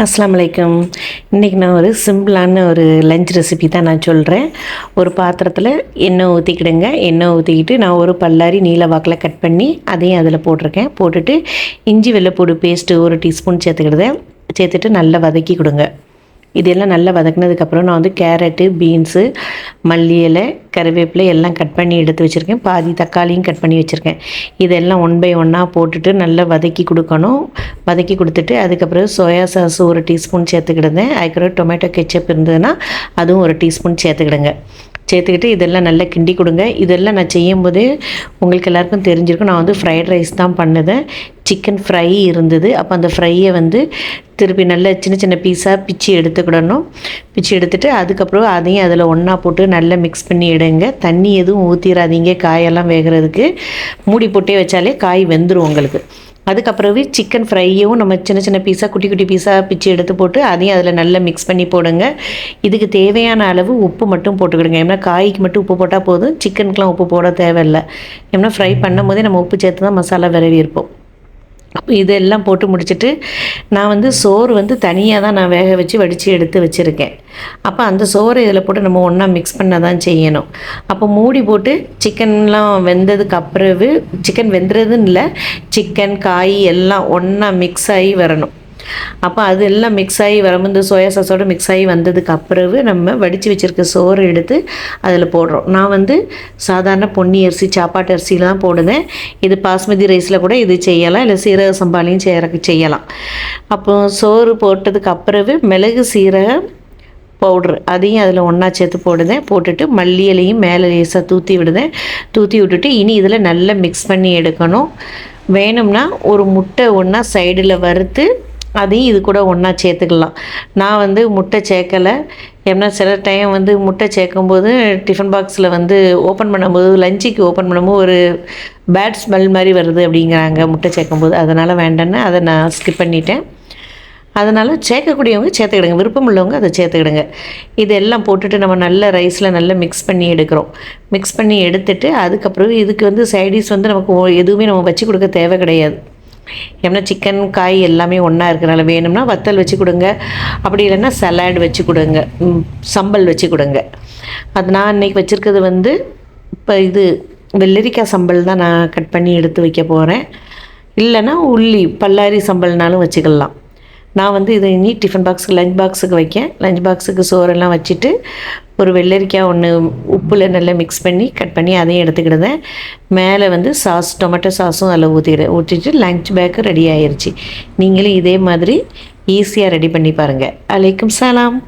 அஸ்லாம் வலைக்கம் இன்றைக்கி நான் ஒரு சிம்பிளான ஒரு லஞ்ச் ரெசிபி தான் நான் சொல்கிறேன் ஒரு பாத்திரத்தில் எண்ணெய் ஊற்றிக்கிடுங்க எண்ணெய் ஊற்றிக்கிட்டு நான் ஒரு பல்லாரி நீல வாக்கில் கட் பண்ணி அதையும் அதில் போட்டிருக்கேன். போட்டுட்டு இஞ்சி வெள்ளைப்பூடு பேஸ்ட்டு ஒரு டீஸ்பூன் சேர்த்துக்கிடுதேன். சேர்த்துட்டு நல்லா வதக்கி கொடுங்க. இதெல்லாம் நல்லா வதக்குனதுக்கப்புறம் நான் வந்து கேரட்டு பீன்ஸு மல்லி இலை கருவேப்பிலை எல்லாம் கட் பண்ணி எடுத்து வச்சுருக்கேன். பாதி தக்காளியும் கட் பண்ணி வச்சுருக்கேன். இதெல்லாம் ஒன் பை ஒன்னாக போட்டுட்டு நல்லா வதக்கி கொடுக்கணும். வதக்கி கொடுத்துட்டு அதுக்கப்புறம் சோயா சாஸ் ஒரு டீஸ்பூன் சேர்த்துக்கிடுந்தேன் அதுக்கப்புறம் டொமேட்டோ கெச்சப் இருந்ததுன்னா அதுவும் ஒரு டீஸ்பூன் சேர்த்துக்கிடுங்க. சேர்த்துக்கிட்டு இதெல்லாம் நல்லா கிண்டி கொடுங்க. இதெல்லாம் நான் செய்யும்போதே உங்களுக்கு எல்லாருக்கும் தெரிஞ்சிருக்கும். நான் வந்து ஃப்ரைட் ரைஸ் தான் பண்ணுதேன். சிக்கன் ஃப்ரை இருந்தது. அப்போ அந்த ஃப்ரையை வந்து திருப்பி நல்ல சின்ன சின்ன பீஸாக பிச்சு எடுத்துக்கிடணும். பிச்சு எடுத்துகிட்டு அதுக்கப்புறம் அதையும் அதில் ஒன்றா போட்டு நல்லா மிக்ஸ் பண்ணி எடுங்க. தண்ணி எதுவும் ஊற்றிடாதீங்க காயெல்லாம் வேகிறதுக்கு. மூடி போட்டே வச்சாலே காய் வெந்துடும் உங்களுக்கு. அதுக்கப்புறவே சிக்கன் ஃப்ரையும் நம்ம சின்ன சின்ன பீஸாக குட்டி குட்டி பீஸாக பிச்சு எடுத்து போட்டு அதையும் அதில் நல்லா மிக்ஸ் பண்ணி போடுங்க. இதுக்கு தேவையான அளவு உப்பு மட்டும் போட்டுக்கிடுங்க. ஏன்னா காய்க்கு மட்டும் உப்பு போட்டால் போதும். சிக்கனுக்குலாம் உப்பு போட தேவையில்லை. ஏன்னா ஃப்ரை பண்ணும் போதே நம்ம உப்பு சேர்த்து தான் மசாலா விரவி இருப்போம். அப்போ இதெல்லாம் போட்டு முடிச்சுட்டு நான் வந்து சோறு வந்து தனியாக தான் நான் வேக வச்சு வடித்து எடுத்து வச்சுருக்கேன். அப்போ அந்த சோறை இதில் போட்டு நம்ம ஒன்றா மிக்ஸ் பண்ண தான் செய்யணும். அப்போ மூடி போட்டு சிக்கன்லாம் வெந்ததுக்கு அப்புறவு சிக்கன் வெந்துறதுன்னு இல்லை சிக்கன் காய் எல்லாம் ஒன்றா மிக்ஸ் ஆகி வரணும். அப்போ அது எல்லாம் மிக்ஸ் ஆகி வரும்போது இந்த சோயா சாஸோட மிக்ஸ் ஆகி வந்ததுக்கு அப்புறவு நம்ம வடித்து வச்சுருக்க சோறு எடுத்து அதில் போடுறோம். நான் வந்து சாதாரண பொன்னி அரிசி சாப்பாட்டு அரிசிலாம் போடுவேன். இது பாஸ்மதி ரைஸில் கூட இது செய்யலாம். இல்லை சீரக சம்பாலையும் செய்ய செய்யலாம். அப்போ சோறு போட்டதுக்கு அப்புறவு மிளகு சீரகம் பவுட்ரு அதையும் அதில் ஒன்றா சேர்த்து போடுதேன். போட்டுட்டு மல்லி இலையும் மேலே லேசாக தூற்றி விடுதேன். தூற்றி விட்டுட்டு இனி இதில் நல்லா மிக்ஸ் பண்ணி எடுக்கணும். வேணும்னா ஒரு முட்டை ஒன்றா சைடில் வறுத்து அதையும் இது கூட ஒன்றா சேர்த்துக்கலாம். நான் வந்து முட்டை சேர்க்கலை. ஏன்னா சில டைம் வந்து முட்டை சேர்க்கும்போது டிஃபன் பாக்ஸில் வந்து ஓப்பன் பண்ணும்போது லஞ்சுக்கு ஓப்பன் பண்ணும்போது ஒரு பேட் ஸ்மெல் மாதிரி வருது அப்படிங்கிறாங்க முட்டை சேர்க்கும்போது. அதனால் வேண்டான்னு அதை நான் ஸ்கிப் பண்ணிட்டேன். அதனால் சேர்க்கக்கூடியவங்க சேர்த்துக்கிடுங்க. விருப்பம் உள்ளவங்க அதை சேர்த்துக்கிடுங்க. இதெல்லாம் போட்டுட்டு நம்ம நல்ல ரைஸில் நல்லா மிக்ஸ் பண்ணி எடுக்கிறோம். மிக்ஸ் பண்ணி எடுத்துட்டு அதுக்கப்புறம் இதுக்கு வந்து சைடிஷ் வந்து நமக்கு எதுவுமே நம்ம வச்சு கொடுக்க தேவை கிடையாது. ஏன்னா சிக்கன் காய் எல்லாமே ஒன்றா இருக்கிறனால வேணும்னா வத்தல் வச்சு கொடுங்க. அப்படி இல்லைன்னா சலாட் வச்சு கொடுங்க. சம்பல் வச்சு கொடுங்க. அது நான் இன்னைக்கு வச்சுருக்கிறது வந்து இப்போ இது வெள்ளரிக்காய் சம்பல் தான் நான் கட் பண்ணி எடுத்து வைக்க போகிறேன் இல்லைன்னா உள்ளி பல்லாரி சம்பல்னாலும் வச்சுக்கலாம். நான் வந்து இதை இனி டிஃபன் பாக்ஸுக்கு லஞ்ச் பாக்ஸுக்கு வைக்கேன். லஞ்ச் பாக்ஸுக்கு சோறெல்லாம் வச்சுட்டு ஒரு வெள்ளரிக்காய் ஒன்று உப்பில் நல்லா மிக்ஸ் பண்ணி கட் பண்ணி அதையும் எடுத்துக்கிடுதேன். மேலே வந்து சாஸ் டொமேட்டோ சாஸும் அதில் ஊற்றிக்கிறேன் ஊற்றிட்டு லஞ்ச் பேக்கு ரெடி ஆயிடுச்சு நீங்களும் இதே மாதிரி ஈஸியாக ரெடி பண்ணி பாருங்கள் அலைக்கும் சலாம்.